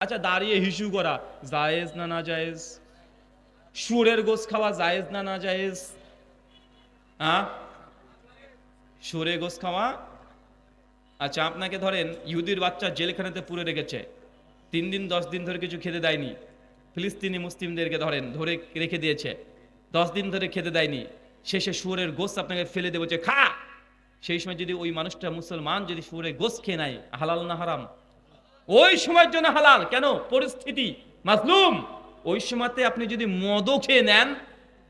আচ্ছা দাঁড়িয়ে হিসু করা, জায়েজ না না জায়েজ সুরের গোস খাওয়া জায়েজ না না জায়েজ হ্যাঁ সুরে গোস খাওয়া? আচ্ছা আপনাকে ধরেন, ইহুদির বাচ্চা জেলখানাতে পুরে রেখেছে। তিন দিন, দশ দিন ধরে কিছু খেতে দেয়নি। ফিলিস্তিনি মুসলিমদেরকে ধরেন, ধরে রেখে দিয়েছে। দশ দিন ধরে খেতে দেয়নি। শেষে সুরের গোস আপনাকে ফেলে দেবো যে খা! সেই সময় যদি ওই মানুষটা মুসলমান, যদি সুরের গোস খেয়ে নেয়, হালাল না হারাম? ওই সময়ের জন্য হালাল। কেন? পরিস্থিতি। মাজলুম। ওই সময়তে আপনি যদি মদও খেয়ে নেন,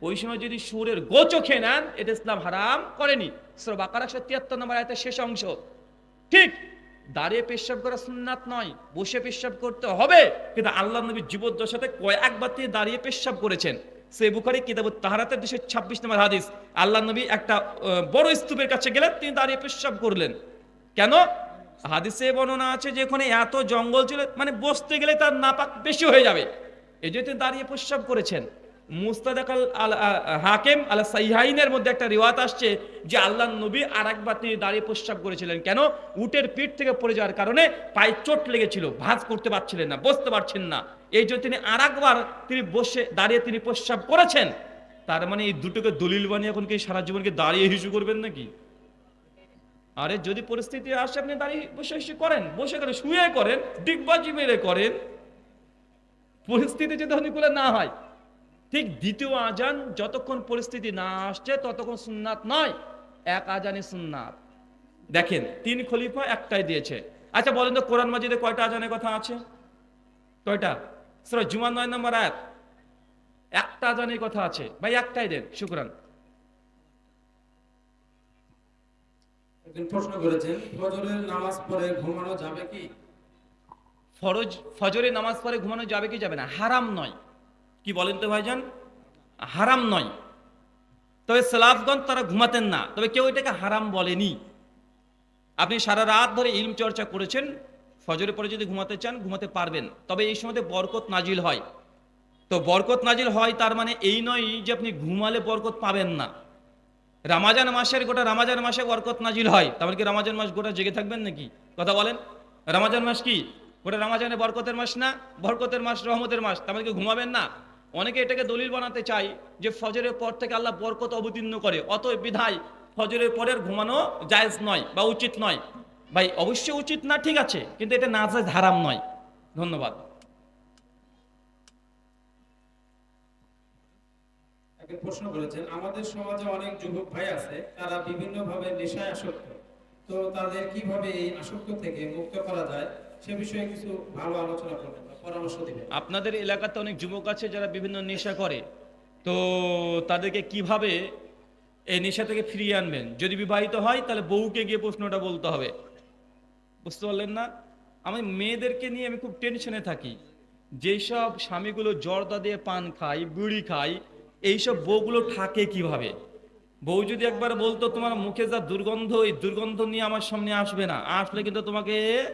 ওই সময় যদি সুরের গোচও খেয়ে নেন, এটা ইসলাম হারাম করেনি। তিয়াত্তর নম্বর আয়তের শেষ অংশ। ঠিক, দাঁড়িয়ে পেশাব করা সুন্নাত নয়, বসে পেশাব করতে হবে। কিন্তু আল্লাহ নবী জীবদ্দশাতে কয়েকবার তিনি দাঁড়িয়ে পেশাব করেছেন। সে বুখারি কিতাব তাহারাতে দুশো ছাব্বিশ নম্বর হাদিস। আল্লাহ নবী একটা বড় স্তূপের কাছে গেলেন, তিনি দাঁড়িয়ে পেশাব করলেন। কেন? হাদিসে বর্ণনা আছে যে ওখানে এত জঙ্গল ছিল মানে বসতে গেলে তার নাপাক বেশি হয়ে যাবে। এই জন্য দাঁড়িয়ে প্রস্রাব করেছেন। আল হাকেম আল সাইহাইনের মধ্যে একটা রিওয়াত আসছে যে আল্লাহ নবী আর একবার তিনি দাঁড়িয়ে প্রস্রাব করেছিলেন। কেন? উটের পিঠ থেকে পড়ে যাওয়ার কারণে পায়ে চোট লেগেছিল, ভাঁজ করতে পারছিলেন না, বসতে পারছেন না। এই জন্য তিনি আর একবার তিনি বসে দাঁড়িয়ে তিনি প্রস্রাব করেছেন। তার মানে এই দুটোকে দলিল বানিয়ে এখন কি সারা জীবনকে দাঁড়িয়ে হিসু করবেন নাকি? আরে যদি পরিস্থিতি আসে, আপনি দাঁড়িয়ে বসে বসে করেন, বসে করে শুয়ে করেন, ডিগবাজি মেরে করেন, পরিস্থিতি যদি অনুকূলে না হয়, ঠিক দ্বিতীয় আজান যতক্ষণ পরিস্থিতি না আসছে, ততক্ষণ সুন্নাত নয়, এক আজানই সুন্নাত। দেখেন, তিন খলিফা একটাই দিয়েছে। আচ্ছা বলেন তো, কোরআন মাজিদে কয়টা আজানের কথা আছে? কয়টা? সূরা জুমা নয় নম্বর আয়াত। একটা আজানের কথা আছে। ভাই, একটাই দেন, শুক্রান। একজন প্রশ্ন করেছেন ফজরের নামাজ পড়ে ঘুমানো যাবে কি? ফরজ ফজরে নামাজ পড়ে ঘুমানো যাবে কি যাবে না? হারাম নয়। কি বলেন তো ভাইজান? হারাম নয়। তবে সালাফগণ তারা ঘুমাতেন না। তবে কেউ এটাকে হারাম বলেনি। আপনি সারা রাত ধরে ইলম চর্চা করেছেন ফজরে পরে যদি ঘুমাতে চান ঘুমাতে পারবেন। তবে এই সময়তে বরকত নাজিল হয়। তো বরকত নাজিল হয় তার মানে এই নয় যে আপনি ঘুমালে বরকত পাবেন না। রামাজান মাসের গোটা রামাজান মাসে বরকত নাজিল হয়। তারপর কি রামাজান মাস গোটা জেগে থাকবেন নাকি? কথা বলেন। রামাজান মাস কি? গোটা রামাজানে বরকতের মাস না? বরকতের মাস, রহমতের মাস। তারপর কি ঘুমাবেন না? অনেকে এটাকে দলিল বানাতে চায় যে ফজরের পর থেকে আল্লাহ বরকত অবতীর্ণ করে। অত বিধায় ফজরের পরের ঘুমানো জায়েজ নয় বা উচিত নয়। ভাই, অবশ্যই উচিত না, ঠিক আছে। কিন্তু এটা না হারাম নয়। ধন্যবাদ। প্রশ্ন করেছেন, আমাদের সমাজে অনেক যুবক ভাই আছে, তারা নেশায় আসক্ত। তো তাদের কীভাবে এই আসক্ত থেকে মুক্ত করা যায়, সে বিষয়ে কিছু ভালো আলোচনা করবেন পরামর্শ দিবেন। আপনাদের এলাকাতে অনেক যুবক আছে যারা বিভিন্ন নেশা করে। তো তাদেরকে কীভাবে এই নেশা থেকে ফিরিয়ে আনবেন? যদি বিবাহিত হয়, তাহলে বউকে গিয়ে প্রশ্নটা বলতে হবে। বুঝতে পারলেন না? আমি মেয়েদেরকে নিয়ে আমি খুব টেনশনে থাকি। যেসব স্বামীগুলো জর্দা দিয়ে পান খায়, বিড়ি খায় এইসব বউগুলো থাকে কীভাবে? বউ যদি একবার বলতো, তোমার মুখে যা দুর্গন্ধ, এই দুর্গন্ধ নিয়ে আমার সামনে আসবে না। আসলে কিন্তু তোমাকে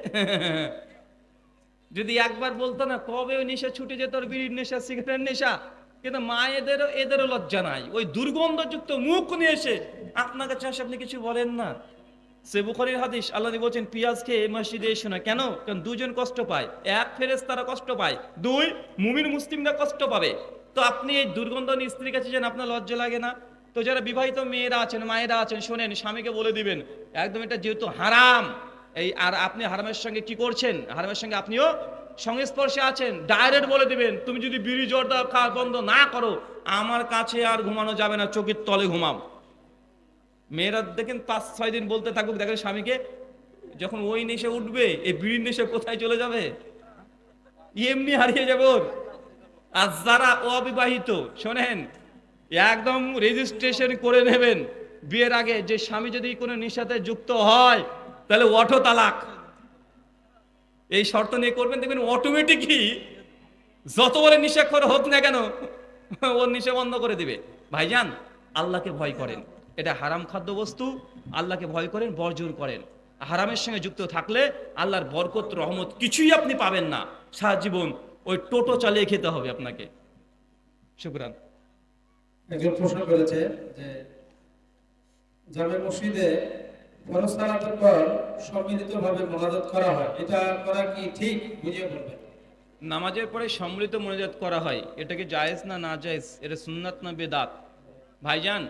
যদি একবার বলতো না, কবে ওই নেশা ছুটে যেত বিড়ির নেশা, সিগারেটের নেশা? কিন্তু মায়েদেরও, এদেরও লজ্জা নাই। ওই দুর্গন্ধযুক্ত মুখ নিয়ে এসে আপনার কাছে আসে, আপনি কিছু বলেন না। সে বুখারির হাদিস, আল্লাহ বলছেন পিয়াজ খেয়ে মসজিদে এসো না। কেন? কারণ দুজন কষ্ট পায়। এক ফেরেস তারা কষ্ট পায়, দুই মুমিন মুসলিমরা কষ্ট পাবে। তো আপনি এই দুর্গন্ধ স্ত্রীর কাছে যেন, আপনার লজ্জা লাগে না? তো যারা বিবাহিত মেয়েরা আছেন, মায়েরা আছেন, শোনেন, স্বামীকে বলে দিবেন, একদম এটা যেহেতু হারাম, এই আর আপনি হারামের সঙ্গে কি করছেন? হারামের সঙ্গে আপনিও সংস্পর্শে আছেন, ডাইরেক্ট বলে দিবেন, তুমি যদি বিড়ি, জর্দা খাওয়া বন্ধ না করো, আমার কাছে আর ঘুমানো যাবে না চোখের তলে ঘুমাও। মেয়েরা দেখেন পাঁচ, ছয় দিন বলতে থাকুক, দেখেন স্বামীকে, যখন ওই নেশে উঠবে, এই বিড়ির নেশে কোথায় চলে যাবে? এমনি হারিয়ে যাবে আর যারা অবিবাহিত, শোনেন, একদম রেজিস্ট্রেশন করে নেবেন। বিয়ের আগে যে স্বামী যদি কোনো নেশাতে যুক্ত হয়, তাহলে অটো তালাক। এই শর্ত নিয়ে করবেন, দেখবেন অটোমেটিকই যত বলে নিশাক্ষর হোক না কেন ওর নিশা বন্ধ করে দিবে। ভাইজান, আল্লাহকে ভয় করেন। এটা হারাম খাদ্য বস্তু, আল্লাহকে ভয় করেন বর্জন করেন। হারামের সঙ্গে যুক্ত থাকলে আল্লাহর বরকত, রহমত কিছুই আপনি পাবেন না। সারা জীবন ওই টোটো চালিয়ে খেতে হবে আপনাকে। শুক্রান। একজন প্রশ্ন করেছে যে জামে মসজিদে ফরজ সালাতের পর সম্মিলিতভাবে মোনাজাত করা হয় এটা করা কি ঠিক বুঝিয়ে বলবেন? নামাজের পরে সম্মিলিত মনোজাত করা হয় এটা কি জায়েজ না না জায়েজ? এটা সুন্নাত না বেদাত? ভাইজান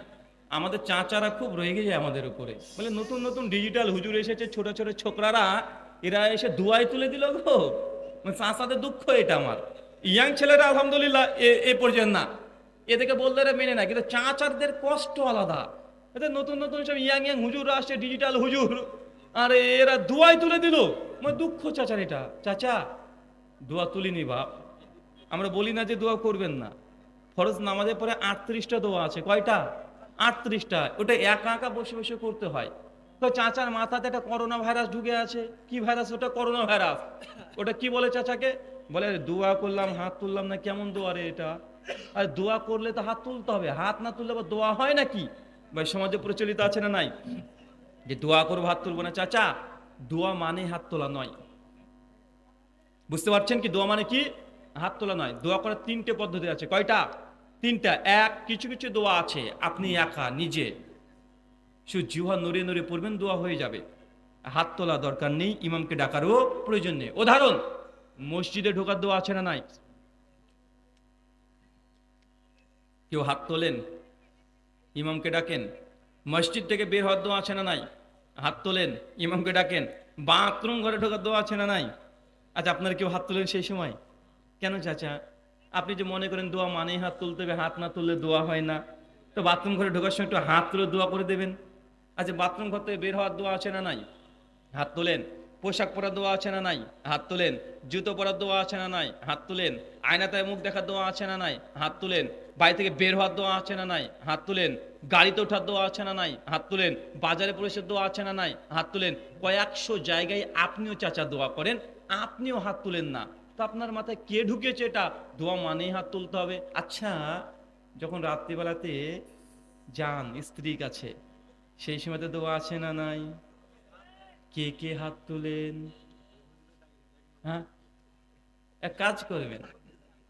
আমাদের চাচারা খুব রেগে যায় আমাদের উপরে। বলে নতুন নতুন ডিজিটাল হুজুর এসেছে ছোট ছোট ছোকরারা এরা এসে দুয়াই তুলে দিল গো। মানে চাচাদের দুঃখ এটা আমার। ইয়াং ছেলেরা আলহামদুলিল্লাহ এ- পর্যন্ত না। এদেরকে এরা মেনে না কিন্তু চাচারদের কষ্ট আলাদা। এদের নতুন নতুন সব ইয়াং ইয়াং হুজুর আসছে ডিজিটাল হুজুর। আর এরা দুয়াই তুলে দিল। মানে দুঃখ চাচার এটা। চাচা, দোয়া তুলিনি বাপ। আমরা বলি না যে দোয়া করবেন না। ফরজ নামাজের পরে আটত্রিশটা দোয়া আছে। কয়টা? আটত্রিশটা। ওটা একা একা বসে বসে করতে হয়। তো চাচার মাথাতে একটা করোনা ভাইরাস ঢুকে আছে। কি ভাইরাস? ওটা করোনা ভাইরাস। ওটা কি বলে চাচাকে? বলে দোয়া করলাম, হাত তুললাম না, কেমন দোয়া রে এটা? আর, দোয়া করলে তো হাত তুলতে হবে। হাত না তুললে আবার দোয়া হয় নাকি? ভাই, সমাজে প্রচলিত আছে না নাই? যে দোয়া করব, হাত তুলবো না। চাচা, দোয়া মানে হাত তোলা নয়। বুঝতে পারছেন কি? দোয়া মানে কি? হাত তোলা নয়। দোয়া করার তিনটে পদ্ধতি আছে। কয়টা? তিনটা। এক, কিছু কিছু দোয়া আছে। আপনি একা, নিজে। শুধু জিহা নড়ে নড়ে পড়বেন, দোয়া হয়ে যাবে। হাত তোলা দরকার নেই, ইমামকে ডাকারও প্রয়োজন নেই। উদাহরণ, মসজিদে ঢোকার দোয়া আছে না নাই? কেউ হাত তোলেন, ইমামকে ডাকেন, মসজিদ থেকে বের হওয়ার দোয়া আছে না নাই? হাত তোলেন, ইমামকে ডাকেন, বাথরুম ঘরে ঢোকার দোয়া আছে না নাই? আচ্ছা আপনার কেউ হাত তোলেন সেই সময়? কেন চাচা? আপনি যে মনে করেন দোয়া মানেই হাত তুলতে হবে, হাত না তুললে দোয়া হয় না। তো বাথরুম ঘরে ঢোকার সময় একটু হাত তুলে দোয়া করে দেবেন। আচ্ছা বাথরুম ঘর থেকে বের হওয়ার দোয়া আছে না নাই? হাত তোলেন। পোশাক পরার দোয়া আছে না নাই? হাত তোলেন। জুতো পরার দোয়া আছে না নাই? হাত তুলেন। আয়নাতে মুখ দেখার দোয়া আছে না নাই? হাত তুলেন। বাড়ি থেকে বের হওয়ার দোয়া আছে না নাই? হাত তুলেন। গাড়িতে ওঠার দোয়া আছে না নাই? হাত তুলেন। বাজারে প্রবেশের দোয়া আছে না নাই? হাত তুলেন। কয়েকশো জায়গায় আপনিও চাচা দোয়া করেন, আপনিও হাত তুলেন না। তো আপনার মাথায় কে ঢুকেছে এটা? দোয়া মানেই হাত তুলতে হবে। আচ্ছা যখন রাত্রিবেলাতে যান স্ত্রী কাছে সেই সময়তে দোয়া আছে না নাই? কে কে হাত তুলেন? হ্যাঁ? এক কাজ করবেন।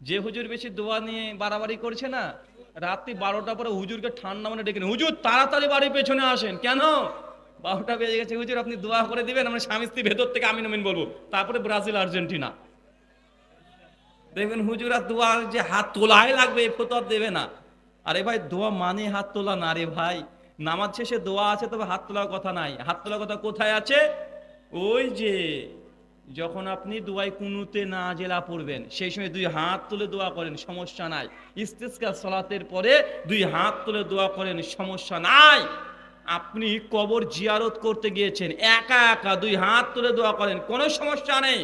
যে হুজুর বেশি দোয়া নিয়ে বাড়াবাড়ি করছে না, রাত্রি বারোটা পরে হুজুরকে ঠান্ডা মানে ডেকে হুজুর, তাড়াতাড়ি বাড়ির পেছনে আসেন। কেন? বারোটা বেজে গেছে। হুজুর, আপনি দোয়া করে দিবেন, আমরা স্বামী স্ত্রী ভেতর থেকে আমি আমিন বলব। তারপরে ব্রাজিল, আর্জেন্টিনা। দেখবেন হুজুরা দোয়া যে হাত তোলাই লাগবে ফতোয়া দেবে না। আরে ভাই, দোয়া মানে হাত তোলা না রে ভাই। নামাজ শেষে দোয়া আছে, তবে হাত তোলার কথা নাই। হাত তোলার কথা কোথায় আছে? ওই যে, যখন আপনি দোয়াই কুনুতে না জেলা পড়বেন, সেই সময় দুই হাত তুলে দোয়া করেন, সমস্যা নাই। ইস্তিস্কার সলাতের পরে দুই হাত তুলে দোয়া করেন, সমস্যা নাই। আপনি কবর জিয়ারত করতে গিয়েছেন, একা একা দুই হাত তুলে দোয়া করেন, কোনো সমস্যা নেই।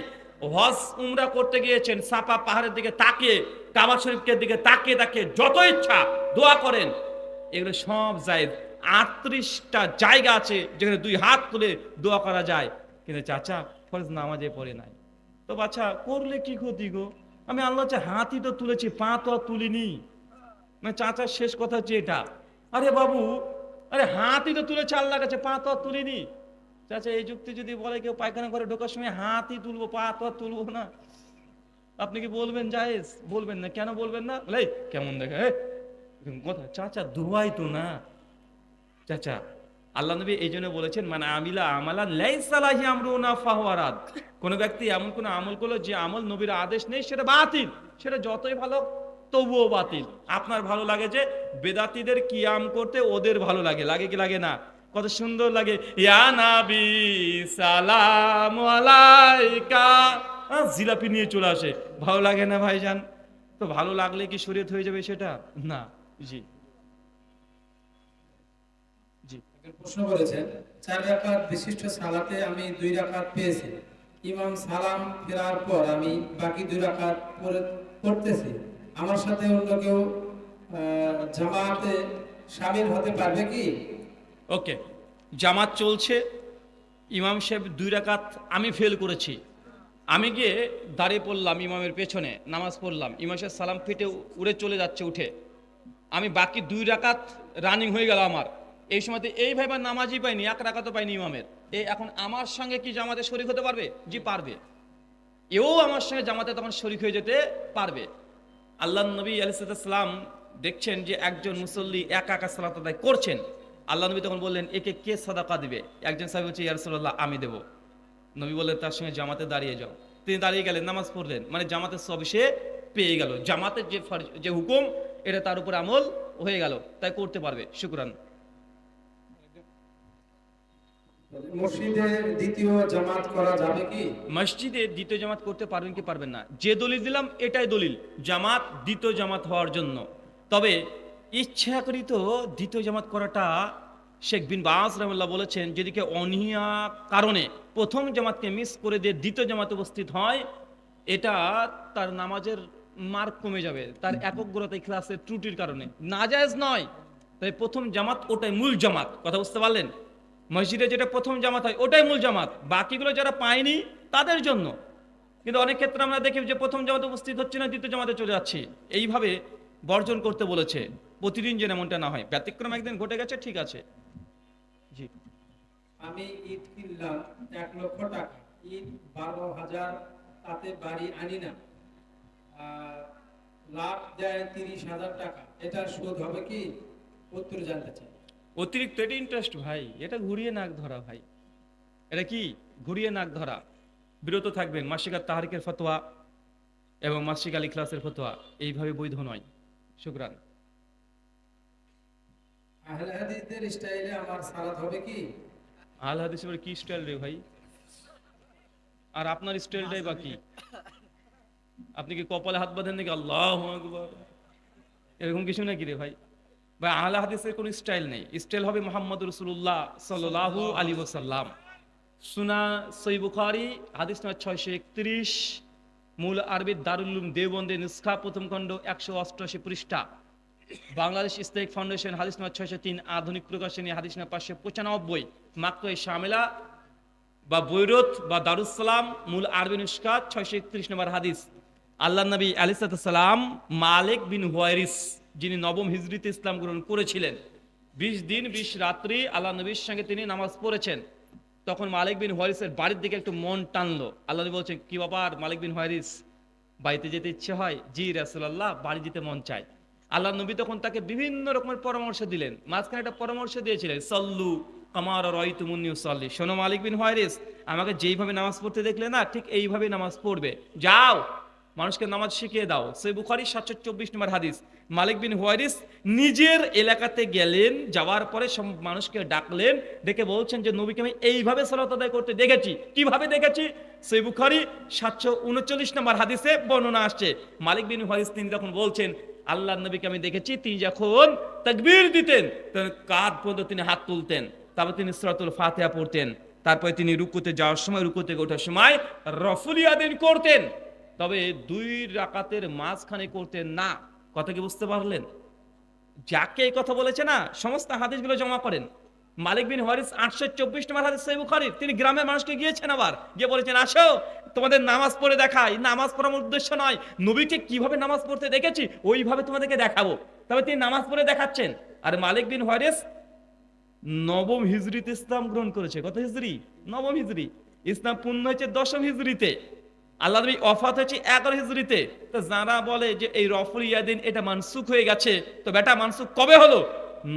হজ উমরা করতে গিয়েছেন, সাপা পাহাড়ের দিকে তাকিয়ে, কাবা শরীফকে দিকে তাকিয়ে তাকিয়ে যত ইচ্ছা দোয়া করেন। এগুলো সব যায় আটত্রিশটা জায়গা আছে যেখানে দুই হাত তুলে দোয়া করা যায়। কিন্তু চাচা, ফরজ নামাজে পড়ে নাই। তো বাচ্চা করলে কি ক্ষতি গো? আমি আল্লাহ হাতই তো তুলেছি, পা তো আর তুলিনি। মানে চাচার শেষ কথা হচ্ছে এটা। আরে বাবু, আরে হাতই তো তুলেছে আল্লাহ কাছে, পা তো আর তুলিনি। চাচা, এই যুক্তি যদি বলে কেউ পায়খানা করে ঢোকার সময় হাতই তুলবো, পা তো আর তুলবো না। আপনি কি বলবেন জায়েজ? বলবেন না। কেন বলবেন না? কেমন দেখে? কথা চাচা দুয়াই তো না। চাচা, আল্লাহ নবী এই জন্য বলেছেন মানে আমিলা আমালা লাইসালাহি আমরুনা ফাহওয়ারাদ কোনো ব্যক্তি এমন কোন আমল করল যে আমল নবীর আদেশ নেই, সেটা বাতিল, সেটা যতই ভালো তবুও বাতিল। আপনার ভালো লাগে যে বেদাতিদের কিয়াম করতে ওদের ভালো লাগে লাগে কি লাগে না? কত সুন্দর লাগে। ইয়া নাবি সালাম আলাইকা। জিলাপি নিয়ে চলে আসে। ভালো লাগে না ভাইজান? তো ভালো লাগলে কি শরীয়ত হয়ে যাবে সেটা? না। জি। প্রশ্ন করেছেন চার রাকাত বিশিষ্ট সালাতে আমি দুই রাকাত পেয়েছি। ইমাম সালাম ফেরার পর আমি বাকি দুই রাকাত পড়ে পড়তেছি। আমার সাথে অন্য কেউ জামাতে শামিল হতে পারবে কি? ওকে জামাত চলছে। ইমাম সাহেব দুই রাকাত আমি ফেল করেছি। আমি গিয়ে দাঁড়িয়ে পড়লাম ইমামের পেছনে নামাজ পড়লাম। ইমাম সাহেব সালাম ফিটে উড়ে চলে যাচ্ছে উঠে। আমি বাকি দুই রাকাত রানিং হয়ে গেল আমার। এই সময়তে এই ভাইবার নামাজই পাইনি, এক রাকাতও পাইনি ইমামের। এই এখন আমার সঙ্গে কি জামাতে শরিক হতে পারবে? জি, পারবে। এও আমার সঙ্গে জামাতে তখন শরিক হয়ে যেতে পারবে। আল্লাহ নবী আলিসাল্লাম দেখছেন যে একজন মুসল্লি একা একা সালাত আদায় করছেন। আল্লাহ নবী তখন বললেন, একে কে সাদাকা দিবে? একজন সাহেব হচ্ছে ইয়ারসোল্লাহ আমি দেব। নবী বললেন, তার সঙ্গে জামাতে দাঁড়িয়ে যাও। তিনি দাঁড়িয়ে গেলেন, নামাজ পড়লেন। মানে জামাতের সব সে পেয়ে গেল। জামাতের যে যে হুকুম, এটা তার উপর আমল হয়ে গেল। তাই করতে পারবে, শুক্রান। মসজিদে দ্বিতীয় জামাত করতে পারবেন কি পারবেন না। যে দলিল দিলাম, এটাই দলিল। জামাত দ্বিতীয় জামাত হওয়ার জন্য। তবে ইচ্ছাকৃত দ্বিতীয় জামাত করাটা শেখ বিন বাস রহমুল্লাহ বলেছেন, যদি কেউ অনিয়া কারণে প্রথম জামাতকে মিস করে দিয়ে দ্বিতীয় জামাত উপস্থিত হয়, এটা তার নামাজের মার্ক কমে যাবে। তার একগ্রতা ক্লাসের ত্রুটির কারণে। নাজায়েজ নয়, তাই প্রথম জামাত ওটাই মূল জামাত। কথা বুঝতে পারলেন? মসজিদে যেটা প্রথম জামাত হয়, ওটাই মূল জামাত। বাকিগুলো যারা পায়নি, তাদের জন্য। কিন্তু অনেক ক্ষেত্রে আমরা দেখি যে প্রথম জামাতে উপস্থিত হচ্ছে না, দ্বিতীয় জামাতে চলে যাচ্ছি। এইভাবে বর্জন করতে বলেছে। প্রতিদিন যেন এমনটা না হয়। ব্যতিক্রম একদিন ঘটে গেছে, ঠিক আছে। জি। আমি ঈদ কিনলাম এক লক্ষ টাকা। ঈদ বারো হাজার, তাতে বাড়ি আনি না। লাভ দেয় তিরিশ হাজার টাকা। সুদ হবে কি? উত্তর জানতে চাই। অতিরিক্ত এটা ইন্টারেস্ট ভাই এটা ঘুরিয়ে নাক ধরা ভাই। এটা কি? ঘুরিয়ে নাক ধরা। বিরত থাকবেন মাসিকার তাহারিকের ফতোয়া এবং মাসিক আলী ক্লাসের ফতোয়া। এইভাবে বৈধ নয়। শুক্রান। আহলে হাদিসদের স্টাইলে আমার সালাত হবে কি? হাদিসের কি স্টাইল রে ভাই? আর আপনার স্টাইলটাই বাকি আপনি কি কপালে হাত বাঁধেন নাকি? আল্লাহ আকবার। এরকম কিছু নাকি রে ভাই? ভাই আহলে হাদিসের কোনো স্টাইল নেই। স্টাইল হবে মোহাম্মদ রসুল্লাহ সাল্লাহু আলী ওসাল্লাম সুনা সই বুখারি, হাদিস নম্বর ছয়শো একত্রিশ, মূল আরবির দারুল্লুম দেওবন্দে নিষ্খা প্রথম খণ্ড একশো অষ্টআশি পৃষ্ঠা। বাংলাদেশ ইসলামিক ফাউন্ডেশন, হাদিস নম্বর ছয়শো তিন, আধুনিক প্রকাশনী, হাদিস নম্বর পাঁচশো পঁচানব্বই মাত্র শামেলা বা বৈরত বা দারুসালাম মূল আরবি নুস্কা ছয়শো একত্রিশ নম্বর হাদিস। আল্লাহ নবী আলিসালাম মালিক বিন হুয়াইরিস। যিনি নবম হিজরিতে ইসলাম গ্রহণ করেছিলেন। বিশ দিন, বিশ রাত্রি আল্লাহ নবীর সঙ্গে তিনি নামাজ পড়েছেন। তখন মালিক বিন হুয়ারিসের বাড়ির দিকে একটু মন টানলো। আল্লাহ নবী বলছেন, কি ব্যাপার মালিক বিন হুয়ারিস? বাড়িতে যেতে ইচ্ছে হয়? জি রাসুলাল্লাহ, বাড়ি যেতে মন চায়। আল্লাহ নবী তখন তাকে বিভিন্ন রকমের পরামর্শ দিলেন। মাঝখানে একটা পরামর্শ দিয়েছিলেন, সল্লু আমার রয়তুমুন্নিউ সল্লি শোনো মালিক বিন হয়রিস, আমাকে যেইভাবে নামাজ পড়তে দেখলে না, ঠিক এইভাবে নামাজ পড়বে। যাও মানুষকে নামাজ শিখিয়ে দাও। সে বুখারি সাতশো চব্বিশ নম্বর হাদিস। মালিক বিন হুয়ারিস নিজের এলাকাতে গেলেন, যাওয়ার পরে মানুষকে ডাকলেন, ডেকে বলছেন যে, নবীকে আমি এইভাবে সালাত আদায় করতে দেখেছি। কীভাবে দেখেছি? সেই বুখারি সাতশো উনচল্লিশ নম্বর হাদিসে বর্ণনা আসছে। মালিক বিন হুয়ারিস তিনি তখন বলছেন আল্লাহ নবীকে আমি দেখেছি, তিনি যখন তাকবীর দিতেন, তখন কাঁধ পর্যন্ত তিনি হাত তুলতেন। তারপর তিনি সুরাতুল ফাতিহা পড়তেন। তারপরে তিনি রুকুতে যাওয়ার সময়, রুকু থেকে ওঠার সময় রফুলিয়াদিন করতেন। তবে দুই রাকাতের মাঝখানে করতেন না, কথা কি বুঝতে পারলেন? যাকে এই কথা বলেছে না, সমস্ত হাদিসগুলো জমা করেন। মালিক বিন হরিস আটশো চব্বিশ নম্বর হাদিস সহিহ বুখারী তিনি গ্রামের মানুষকে গিয়েছেন আবার, গিয়ে বলেছেন, আসো, তোমাদের নামাজ পড়ে দেখাই। নামাজ পড়ার উদ্দেশ্য নয়, নবীকে কীভাবে নামাজ পড়তে দেখেছি, ওইভাবে তোমাদেরকে দেখাবো। তবে তিনি নামাজ পড়ে দেখাচ্ছেন। আর মালিক বিন হরিস নবম হিজরিতে ইসলাম গ্রহণ করেছে। কত হিজরি? নবম হিজরি। ইসলাম পূর্ণ হয়েছে দশম হিজরিতে। আল্লাহ নবী অফাত হয়েছে এগারো হিজরিতে তো যারা বলে যে এই রফুল ইয়াদিন এটা মানসুখ হয়ে গেছে, তো বেটা মানসুখ কবে হলো?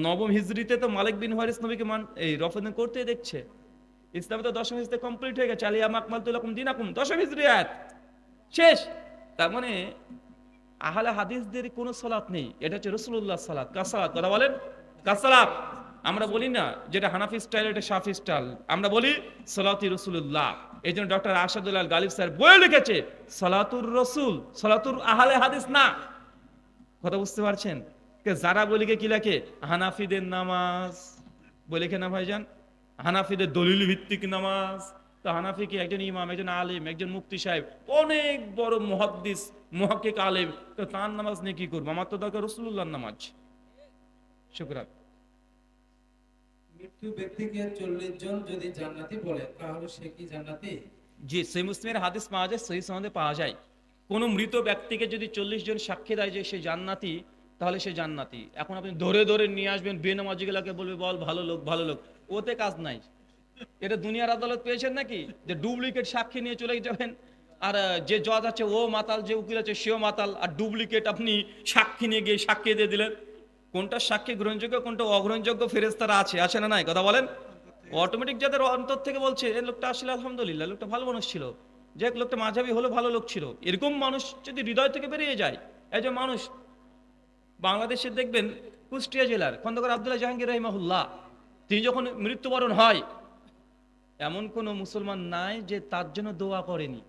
নবম হিজরিতে তো মালিক বিন হারিস নবীকে মান, এই রফুল করতে দেখছে। ইসলাম তো দশম হিজরিতে কমপ্লিট হয়ে গেছে। আলিয়া মাকমাল তুলাকুম দিনাকুম, দশম হিজরি আয়াত। শেষ। তার মানে আহলে হাদিসদের কোনো সালাত নেই। এটা হচ্ছে রসুল্লাহ সালাত। কাসালাত কথা বলেন। কাসালাত আমরা বলি না যেটা হানাফি স্টাইল, এটা শাফি স্টাইল। আমরা বলি সালাতি রসুল্লাহ এই জন্য ডক্টর আসাদুল্লাহ গালিব স্যার বই লিখেছে, সালাতুর রসুল সালাতুর আহলে হাদিস না। কথা বুঝতে পারছেন? যারা বলিকে কি লেখে? হানাফিদের নামাজ। বলে না ভাইজান? হানাফিদের দলিল ভিত্তিক নামাজ। তো হানাফি কি একজন ইমাম, একজন আলিম, একজন মুক্তি সাহেব? অনেক বড় মহাদ্দিস মহাকিক আলেম। তো তার নামাজ নিয়ে কি করব? আমার তো দরকার রসুল্লাহর নামাজ। শুক্রান মৃত্যু ব্যক্তিকে চল্লিশ জন যদি জান্নাতি বলে, তাহলে সে কি জান্নাতি? জি, সেই মুসলিমের হাদিস পাওয়া যায় সহি সনদে পাওয়া যায়। কোন মৃত ব্যক্তিকে যদি চল্লিশ জন সাক্ষী দেয় যে সে জান্নাতি, তাহলে সে জান্নাতি। এখন আপনি ধরে ধরে নিয়ে আসবেন বেনামাজিগুলাকে বলবে, বল ভালো লোক ভালো লোক। ওতে কাজ নাই। এটা দুনিয়ার আদালত পেয়েছেন নাকি? যে ডুপ্লিকেট সাক্ষী নিয়ে চলে যাবেন। আর যে জজ আছে, ও মাতাল, যে উকিল আছে, সেও মাতাল। আর ডুপ্লিকেট আপনি সাক্ষী নিয়ে গিয়ে সাক্ষী দিয়ে দিলেন। কোনটা সাক্ষী গ্রহণযোগ্য, কোনটা অগ্রহণযোগ্য ফেরেস্তারা আছে আছে না নাই? কথা বলেন। অটোমেটিক যাদের অন্তর থেকে বলছে এই লোকটা আসলে আলহামদুলিল্লাহ, লোকটা ভালো মানুষ ছিল। যে এক লোকটা মাঝাবি হলো ভালো লোক ছিল। এরকম মানুষ যদি হৃদয় থেকে বেরিয়ে যায় একজন মানুষ, বাংলাদেশে দেখবেন কুষ্টিয়া জেলার খন্দকার আবদুল্লাহ জাহাঙ্গীর রহিমাহুল্লাহ, তিনি যখন মৃত্যুবরণ হয়, এমন কোনো মুসলমান নাই যে তার জন্য দোয়া করেনি।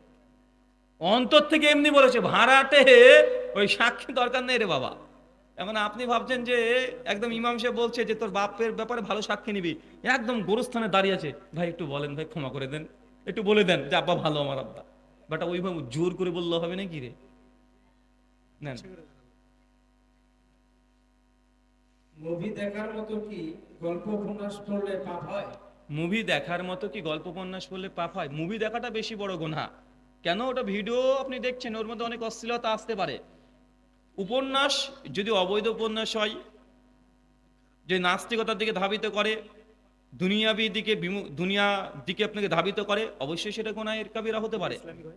অন্তর থেকে এমনি বলেছে, ভাড়াটে, ওই সাক্ষী দরকার নেই রে বাবা। এখন আপনি ভাবছেন যে একদম ইমাম সাহেব বলছে যে তোর বাপের ব্যাপারে ভালো সাক্ষী নিবি। একদম গোরস্থানে দাঁড়িয়ে আছে। ভাই একটু বলেন ভাই ক্ষমা করে দেন। একটু বলে দেন যে আব্বা ভালো আমার আব্বা। বাট ওইভাবে জোর করে বললে হবে নাকি রে? নেন। মুভি দেখার মতো কি গল্প উপন্যাস পড়লে পাপ হয়? মুভি দেখার মতো কি গল্প উপন্যাস পড়লে পাপ হয়? মুভি দেখাটা বেশি বড় গুনাহ। কেন? ওটা ভিডিও আপনি দেখছেন ওর মধ্যে অনেক অশ্লীলতা আসতে পারে। উপন্যাস যদি অবৈধ উপন্যাস হয় যে নাস্তিকতার দিকে ধাবিত করে দুনিয়াবি দিকে দুনিয়া দিকে আপনাকে ধাবিত করে অবশ্যই সেটা গোনায়ের কাবিরা হতে পারে।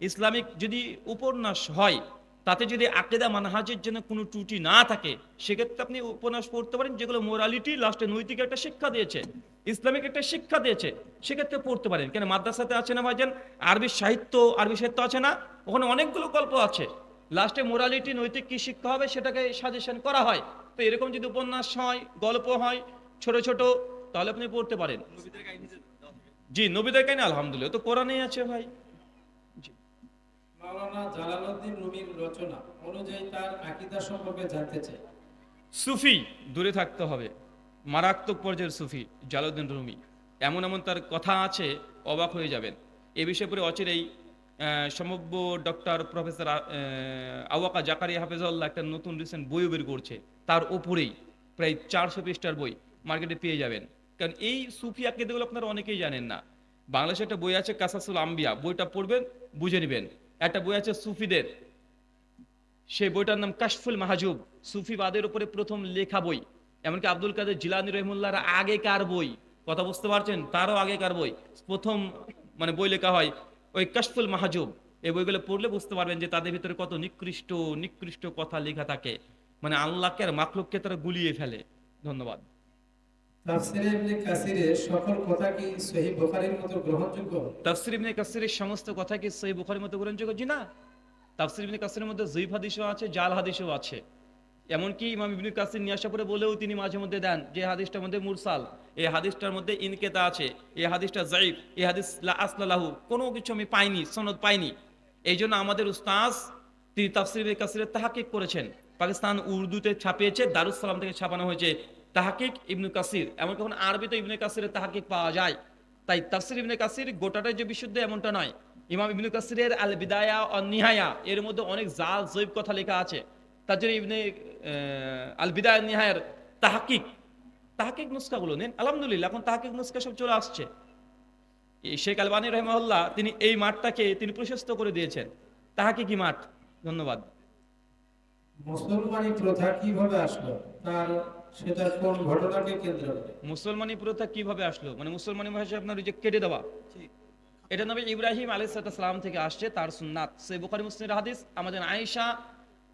ইসলামিক যদি উপন্যাস হয় তাতে যদি আকেদা মানহাজের জন্য কোনো ত্রুটি না থাকে সেক্ষেত্রে আপনি উপন্যাস পড়তে পারেন যেগুলো মোরালিটি লাস্টে নৈতিক একটা শিক্ষা দিয়েছে ইসলামিক একটা শিক্ষা দিয়েছে সেক্ষেত্রে পড়তে পারেন। কেন মাদ্রাসাতে আছে না ভাইজান? আরবি সাহিত্য আরবি সাহিত্য আছে না? ওখানে অনেকগুলো গল্প আছে। লাস্টে মোরালিটি নৈতিক কি শিক্ষা হবে সেটাকে সাজেশন করা হয়। তো এরকম যদি উপন্যাস হয় গল্প হয় ছোট ছোট তাহলে আপনি পড়তে পারেন। জি নবীদের কাহিনী আলহামদুলিল্লাহ। তো কোরআনেই আছে ভাই। মাওলানা জালালউদ্দিন রুমির রচনা অনুযায়ী তার আকীদা সম্পর্কে জানতে চাই। সুফি দূরে থাকতে হবে। মারাত্মক পর্যায়ের সুফি জালাউদ্দিন রুমি। এমন এমন তার কথা আছে অবাক হয়ে যাবেন। এ বিষয়ে পরে অচিরেই সম্ভাব্য ডক্টর প্রফেসর আওয়াকা জাকারিয়া হাফেজাল্লাহ একটা নতুন রিসেন্ট বইও বের করছে। তার ওপরেই প্রায় চারশো পৃষ্ঠার বই মার্কেটে পেয়ে যাবেন। কারণ এই সুফি আকিদাগুলো আপনারা অনেকেই জানেন না। বাংলাদেশে একটা বই আছে কাসাসুল আম্বিয়া। বইটা পড়বেন, বুঝে নেবেন। একটা বই আছে সুফিদের। সেই বইটার নাম কাশফুল মাহাজুব। সুফিবাদের উপরে প্রথম লেখা বই। এমনকি আব্দুল কাদের জিলানি রহমুল্লাহর আগেকার বই। কথা বুঝতে পারছেন? তারও আগেকার বই। প্রথম মানে বই লেখা হয় ওই কাশফুল মাহাজুব এই বইগুলো পড়লে বুঝতে পারবেন যে তাদের ভিতরে কত নিকৃষ্ট নিকৃষ্ট কথা লেখা থাকে। মানে আল্লাহকে আর মাখলুককে তারা গুলিয়ে ফেলে। ধন্যবাদ। সমস্ত কথা কি সহি বুখারীর মতো গ্রহণযোগ্য? জি না। তাফসির ইবনে কাসিরের মধ্যে হাদিসও আছে জাল হাদিসও আছে। এমনকি ইমাম ইবনে কাসির নিয়ে আসা পরে বলেও তিনি মাঝে মধ্যে দেন যে হাদিসটার মধ্যে মুরসাল। এই হাদিসটার মধ্যে ইনকেতা আছে, এই হাদিসটা জাইফ এই হাদিস আসলাহু কোনো কিছু আমি পাইনি, সনদ পাইনি। এই জন্য আমাদের উস্তাজ তিনি তাফসির কাসিরের তাহাকিক করেছেন। পাকিস্তান উর্দুতে ছাপিয়েছে দারুস সালাম থেকে ছাপানো হয়েছে তাহাকিক ইবনু কাসির। এমন কখন আরবিতে ইবনে কাসিরের তাহাকিক পাওয়া যায়। তাই তাফসির ইবনে কাসির গোটাটাই যে বিশুদ্ধ এমনটা নয়। ইমাম ইবনে কাসিরের আল বিদায়া ও নিহায়া, এর মধ্যে অনেক জাল, জৈব কথা লেখা আছে। তার জন্য ইবনে আল বিদায়া নিহায়ের তাহাকিক তাহাকিক নুস্কাগুলো নেন? আলহামদুলিল্লাহ এখন তাহাকিক নুস্কা সব চলে আসছে। এই শেখ আলবানী রহমল্লাহ তিনি এই মাঠটাকে তিনি প্রশস্ত করে দিয়েছেন। তাহাকে কি মাঠ ধন্যবাদ। মুসলমানি প্রথা কীভাবে আসলো? তার সেটা কোন ঘটনাকে কেন্দ্র করে? মুসলমানি প্রথা কীভাবে আসলো? মানে মুসলমানি ভাষায় আপনার ওই যে কেটে দেওয়া। এটা নবী ইব্রাহিম আলাইসালাম থেকে আসছে তার সুন্নাত। সে বুখারি মুসলিমের হাদিস আমাদের আয়েশা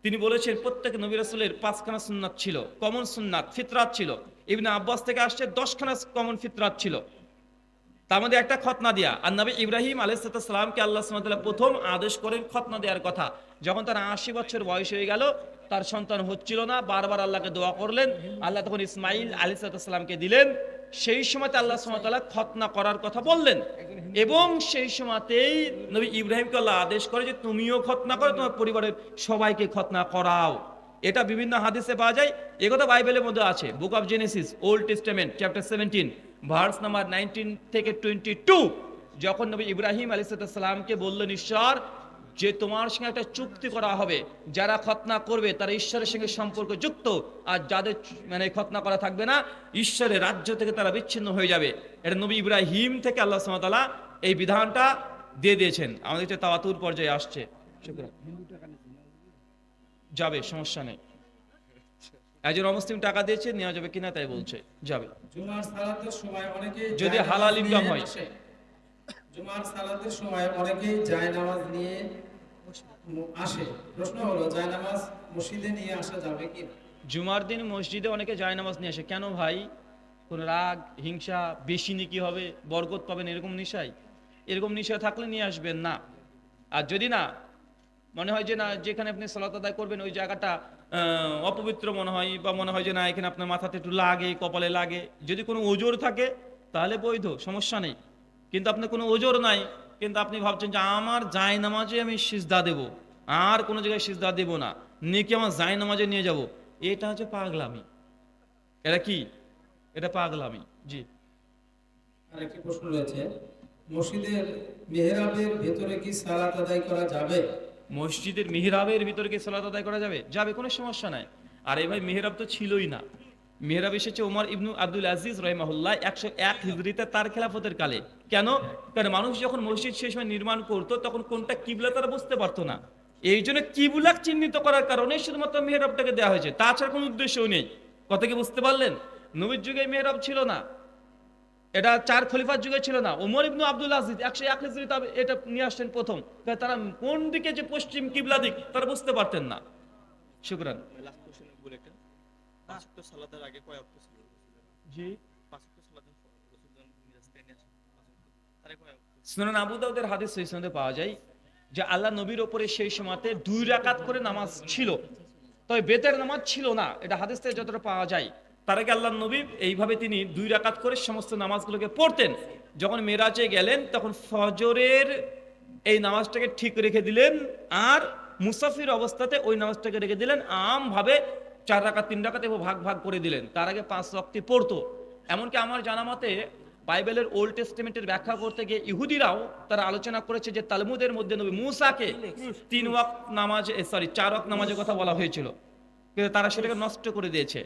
তিনি বলেছেন প্রত্যেক নবী রাসূলের পাঁচখানা সুন্নাত ছিল। কমন সুন্নাত ফিতরাত ছিল। ইবনে আব্বাস থেকে আসছে দশখানা কমন ফিতরাত ছিল। তার মধ্যে একটা খতনা দিয়া। আর নবী ইব্রাহিম আলাইসালামকে আল্লাহ সুবহানাহু প্রথম আদেশ করেন খতনা দেওয়ার কথা। যখন তার আশি বছর বয়স হয়ে গেল, তার সন্তান হচ্ছিল না। বারবার আল্লাহকে দোয়া করলেন। আল্লাহ তখন ইসমাইল আলাইসালামকে দিলেন। সেই সময়তে আল্লাহ সুবহানাহু খতনা করার কথা বললেন। এবং সেই সময়তেই নবী ইব্রাহিমকে আল্লাহ আদেশ করে যে, তুমিও খতনা করো, তোমার পরিবারের সবাইকে খতনা করাও। এটা বিভিন্ন হাদিসে পাওয়া যায়। এ কথা বাইবেলের মধ্যে আছে। Book of Genesis Old Testament chapter seventeen verse number nineteen থেকে টোয়েন্টি টু যখন নবী ইব্রাহিম আলী সালামকে বললেন ঈশ্বর যে তোমার সঙ্গে একটা চুক্তি করা হবে, যারা খতনা করবে তারা ঈশ্বরের সঙ্গে সম্পর্ক যুক্ত, আর যাদের মানে খতনা করা থাকবে না, ঈশ্বরের রাজ্য থেকে তারা বিচ্ছিন্ন হয়ে যাবে। এটা নবী ইব্রাহিম থেকে আল্লাহ সামতালা এই বিধানটা দিয়ে দিয়েছেন। আমাদের তাওয়াতুর পর্যায়ে আসছে। শুক্রিয়া। যাবে সমস্যা নেই। একজন অমুসলিম টাকা দিয়েছে নেওয়া যাবে কিনা তাই বলছে যাবে। জুমার সালাতের সময় অনেকেই যদি হালাল ইনকাম হয়। জুমার সালাতের সময় অনেকেই জায়নামাজ নিয়ে আসে। প্রশ্ন হলো জায়নামাজ মসজিদে নিয়ে আসা যাবে কি জুমার দিন মসজিদে অনেকে জায়নামাজ নিয়ে আসে। কেন ভাই? কোন রাগ হিংসা বেশি নাকি হবে বরকত পাবেন এরকম নিশাই এরকম নিশা থাকলে নিয়ে আসবেন না। আর যদি না মনে হয় যে না, যেখানে আপনি সালাত আদায় করবেন, ওই জায়গাটা অপবিত্র মনে হয়, বা মনে হয় যে না, এখানে আপনার মাথাতে একটু লাগে, কপালে লাগে। যদি কোনো ওজোর থাকে, তাহলে বৈধ, সমস্যা নেই। কিন্তু আপনার কোনো ওজোর নাই, কিন্তু আপনি ভাবছেন যে আমার জায় নামাজে আমি সিজদা দেব। আর কোনো জায়গায় সিজদা দেব না। নেকি আমার জায় নামাজে নিয়ে যাব। এটা হচ্ছে পাগলামি। এটা কি? এটা পাগলামি। জি। আরেকটি প্রশ্ন রয়েছে, মসজিদের মেহরাবের ভেতরে কি সালাত আদায় করা যাবে? মসজিদের মিহরাবের ভিতরে কি সালাত আদায় করা যাবে? যাবে, কোনো সমস্যা নাই। আর এই ভাই, মেহরাব তো ছিলই না। মেহরাব এসেছে ওমর ইবনু আব্দুল আজিজ রহিমাহুল্লাহ একশো এক হিজড়িতে তার খেলাফতের কালে। কেন? কারণ মানুষ যখন মসজিদ সেই সময় নির্মাণ করতো, তখন কোনটা কিবলা তারা বুঝতে পারতো না। এই জন্য কিবুলাক চিহ্নিত করার কারণে শুধুমাত্র মেহরাবটাকে দেওয়া হয়েছে। তাছাড়া কোনো উদ্দেশ্যও নেই। কথা কি বুঝতে পারলেন? নবীর যুগে মেহরাব ছিল না। এটা চার খলিফার যুগে ছিল না। ওমর ইবনু আব্দুল আজিজ একশো এক এটা নিয়ে আসছেন প্রথম। তারা কোন দিকে যে পশ্চিম কিবলা দিক তারা বুঝতে পারতেন না। শুক্রান। সুনান আবু দাউদের হাদিস সেই সনদে পাওয়া যায় যে আল্লাহ নবীর ওপরে সেই সময়তে দুই রাকাত করে নামাজ ছিল। তবে বেতের নামাজ ছিল না। এটা হাদিস থেকে যতটা পাওয়া যায়। তার আগে আল্লাহ নবী এইভাবে তিনি দুই রাকাত করে সমস্ত নামাজগুলোকে পড়তেন। যখন মেরাজে গেলেন, তখন ফজরের এই নামাজটাকে ঠিক রেখে দিলেন আর মুসাফির অবস্থাতে ওই নামাজটাকে রেখে দিলেন, আমভাবে চার রাকাত, তিন রাকাত এবং ভাগ ভাগ করে দিলেন। তার আগে পাঁচ রক্তি পড়তো। এমনকি আমার জানা মতে বাইবেলের ওল্ড টেস্টিমেন্টের ব্যাখ্যা করতে গিয়ে ইহুদিরাও তারা আলোচনা করেছে যে তালমুদের মধ্যে নবী মুসাকে তিন ওয়াক নামাজ সরি, চার ওয়াক নামাজের কথা বলা হয়েছিল। কিন্তু তারা সেটাকে নষ্ট করে দিয়েছে।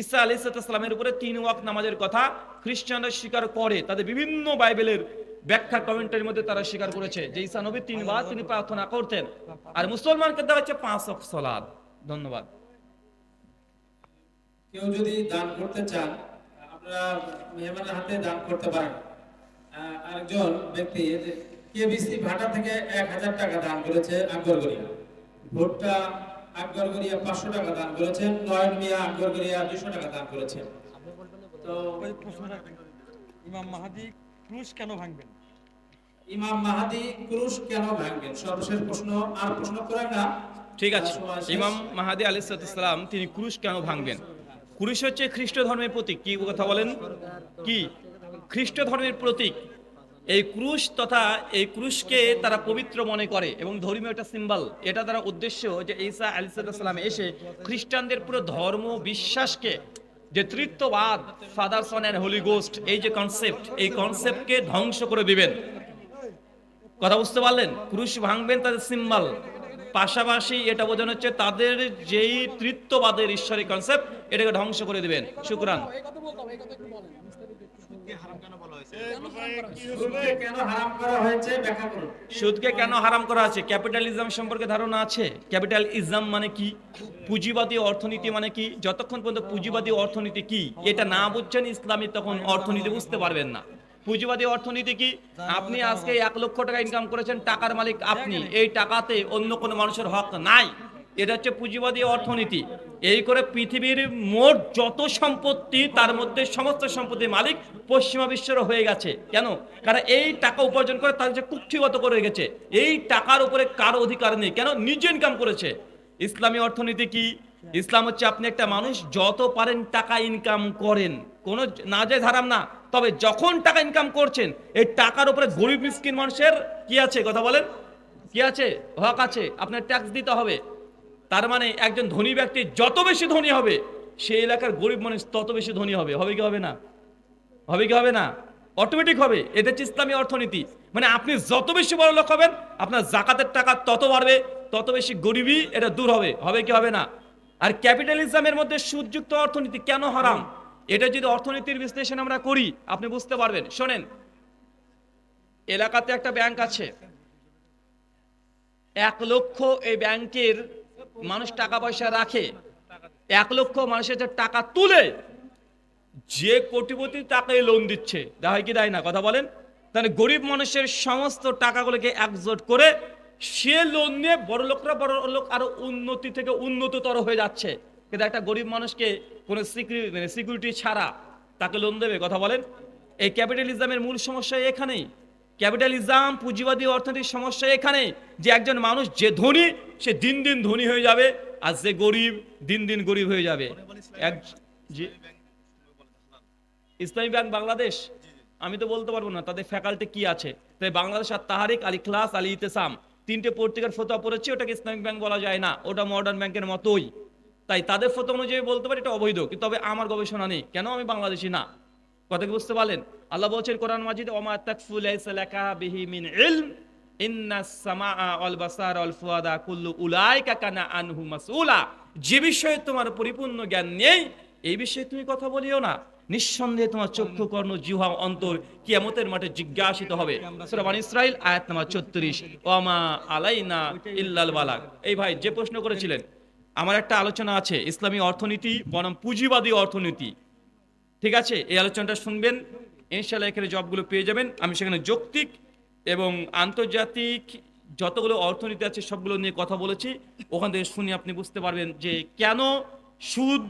ঈসা আলি সালামের উপরে তিন ওয়াক নামাজের কথা খ্রিস্টানরা স্বীকার করে, তাদের বিভিন্ন বাইবেলের ব্যাখ্যা কমেন্টের মধ্যে তারা স্বীকার করেছে যে ঈসা নবী তিনবার তিনি প্রার্থনা করতেন। আর মুসলমানকে দেওয়া হচ্ছে পাঁচ ওয়াক্ত সালাত। ধন্যবাদ। কেউ যদি দান করতে চান, আপনারা মেহমানের হাতে দান করতে পারেন। আরেকজন ব্যক্তি কেবিসি ভাটা থেকে এক হাজার টাকা দান করেছে আকবরগড়িয়া ভুট্টা আকবরগড়িয়া পাঁচশো টাকা দান করেছেন। নয়ন মিয়া আকবরগড়িয়া দুশো টাকা দান করেছেন। তো ইমাম মাহাদি ক্রুশ কেন ভাঙবেন? ইমাম মাহাদি ক্রুশ কেন ভাঙবেন? সর্বশেষ প্রশ্ন আর প্রশ্ন করেন না। ঠিক আছে। আহ, সময় শেষ। ইমাম মাহাদি আলি তিনি ক্রুশ কেন ভাঙবেন? ক্রুশ হচ্ছে খ্রিস্ট ধর্মের প্রতীক। কি কথা বলেন? কি? খ্রিস্ট ধর্মের প্রতীক। এই ক্রুশ তথা এই ক্রুশকে তারা পবিত্র মনে করে এবং ধর্মীয় একটা সিম্বল এটা তারা উদ্দেশ্য যে ঈসা আলি এসে খ্রিস্টানদের পুরো ধর্ম বিশ্বাসকে যে তৃত্ববাদ father son and holy ghost এই যে কনসেপ্ট এই কনসেপ্টকে ধ্বংস করে দিবেন। কথা বুঝতে পারলেন? ক্রুশ ভাঙবেন তাদের সিম্বল পাশাপাশি এটা বোঝানো হচ্ছে তাদের যেই তৃত্ববাদের ঈশ্বরিক কনসেপ্ট এটাকে ধ্বংস করে দিবেন। শুক্রান। সুদকে কেন বলা হয়েছে? সুদকে কেন হারাম করা হয়েছে ব্যাখ্যা করুন। সুদকে কেন হারাম করা আছে ক্যাপিটালিজম সম্পর্কে ধারণা আছে? ক্যাপিটাল ইজম মানে কি? পুঁজিবাদী অর্থনীতি মানে কি? যতক্ষণ পর্যন্ত পুঁজিবাদী অর্থনীতি কি এটা না বুঝছেন ইসলামী তখন অর্থনীতি বুঝতে পারবেন না। পুঁজিবাদী অর্থনীতি কি? আপনি আজকে এক লক্ষ টাকা ইনকাম করেছেন টাকার মালিক আপনি। এই টাকাতে অন্য কোনো মানুষের হক নাই। এটা হচ্ছে পুঁজিবাদী অর্থনীতি। এই করে পৃথিবীর মোট যত সম্পত্তি, তার মধ্যে সমস্ত সম্পত্তির মালিক পশ্চিমা বিশ্বের হয়ে গেছে। কেন? কারণ এই টাকা উপার্জন করে তার যে কুক্ষিগত করে গেছে, এই টাকার উপরে কারও অধিকার নেই। কেন? নিজে ইনকাম করেছে। ইসলামী অর্থনীতি কি? ইসলাম হচ্ছে আপনি একটা মানুষ, যত পারেন টাকা ইনকাম করেন। কোনো না যায় ধারাম না, তবে যখন টাকা ইনকাম করছেন, এই টাকার উপরে গরিব মিসকিন মানুষের কি আছে? কথা বলেন। কি আছে? হক আছে। আপনার ট্যাক্স দিতে হবে। তার মানে একজন ধনী ব্যক্তি যত বেশি ধনী হবে সেই এলাকার গরিব মানুষ তত বেশি ধনী হবে। হবে কি হবে না? হবে কি হবে না? অটোমেটিক হবে। এটা হচ্ছে ইসলামী অর্থনীতি। মানে আপনি যত বেশি বড় লোক হবেন, আপনার জাকাতের টাকা তত বাড়বে, তত বেশি গরিবই এটা দূর হবে। হবে কি হবে না? আর ক্যাপিটালিজমের মধ্যে সুযুক্ত অর্থনীতি কেন হারাম? এটা যদি অর্থনীতির বিশ্লেষণ আমরা করি, আপনি বুঝতে পারবেন। শোনেন, এলাকাতে একটা ব্যাংক আছে। এক লক্ষ এই ব্যাংকের মানুষ টাকা পয়সা রাখে, এক লক্ষ মানুষের যে টাকা তুলে যে কোটিপতি তাকে লোন দিচ্ছে। দেয় কি, দেয় না? কথা বলেন। তাহলে গরিব মানুষের সমস্ত টাকাগুলোকে একজোট করে সে লোন নিয়ে বড় লোকরা বড় লোক আরও উন্নতি থেকে উন্নততর হয়ে যাচ্ছে। কিন্তু একটা গরিব মানুষকে কোনো সিকিউরিটি সিকিউরিটি ছাড়া তাকে লোন দেবে, কথা বলেন। এই ক্যাপিটালিজমের মূল সমস্যা এখানেই। ক্যাপিটালিজম পুঁজিবাদী অর্থনীতির সমস্যা এখানে যে একজন মানুষ যে ধনী সে দিন দিন ধনী হয়ে যাবে আর যে গরিব দিন দিন গরিব হয়ে যাবে। এক ইসলামী ব্যাংক বাংলাদেশ? আমি তো বলতে পারব না তাদের ফ্যাকাল্টি কি আছে? তাই বাংলাদেশ আর তাহারিক আলী ক্লাস আলী ইতেসাম তিনটে পত্রিকার ফতোয়া পড়েছে ওটাকে ইসলামিক ব্যাংক বলা যায় না ওটা মডার্ন ব্যাংকের মতোই। তাই তাদের ফটো অনুযায়ী বলতে পারি এটা অবৈধ কিন্তু তবে আমার গবেষণা নেই। কেন আমি বাংলাদেশি না? কথা কি বুঝতে পারলেন? আল্লাহ বলছেন কোরআন মাজিদ, ওমা লাকা বিহি মিন ইলম সামাআ ওয়াল বাসার ওয়াল ফুয়াদা কুল্লু উলাইকা কানা আনহু মাসউলা। যে বিষয়ে তোমার পরিপূর্ণ জ্ঞান নেই, এই বিষয়ে তুমি কথা বলিও না। নিঃসন্দেহে তোমার চক্ষু, কর্ণ, জিহ্বা, অন্তর কিয়ামতের মাঠে জিজ্ঞাসিত হবে। ইসরাইল আয়াত নাম্বার 36 ওয়ামা আলাইনা ইল্লাল এই ভাই, যে প্রশ্ন করেছিলেন, আমার একটা আলোচনা আছে, ইসলামী অর্থনীতি বনাম পুঁজিবাদী অর্থনীতি। ঠিক আছে? এই আলোচনাটা শুনবেন। ইনশাল্লাহ এখানে জবগুলো পেয়ে যাবেন। আমি সেখানে যৌক্তিক এবং আন্তর্জাতিক যতগুলো অর্থনীতি আছে সবগুলো নিয়ে কথা বলেছি। ওখান থেকে শুনে আপনি বুঝতে পারবেন যে কেন সুদ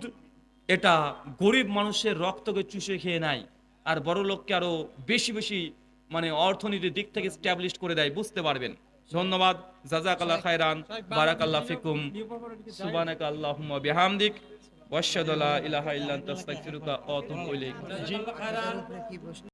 এটা গরিব মানুষের রক্তকে চুষে খেয়ে নেয় আর বড় লোককে আরও বেশি বেশি মানে অর্থনীতির দিক থেকে স্ট্যাবলিশ করে দেয়। বুঝতে পারবেন। ধন্যবাদ। জাজাকাল্লাহ খায়রান। বারাকাল্লাহ ফিকুম। সুবানাকা আল্লাহুম্মা বিহামদিক। ওয়াশহাদু লা ইলাহা ইল্লা আনতা আস্তাগফিরুকা ওয়া আতুবু ইলাইক।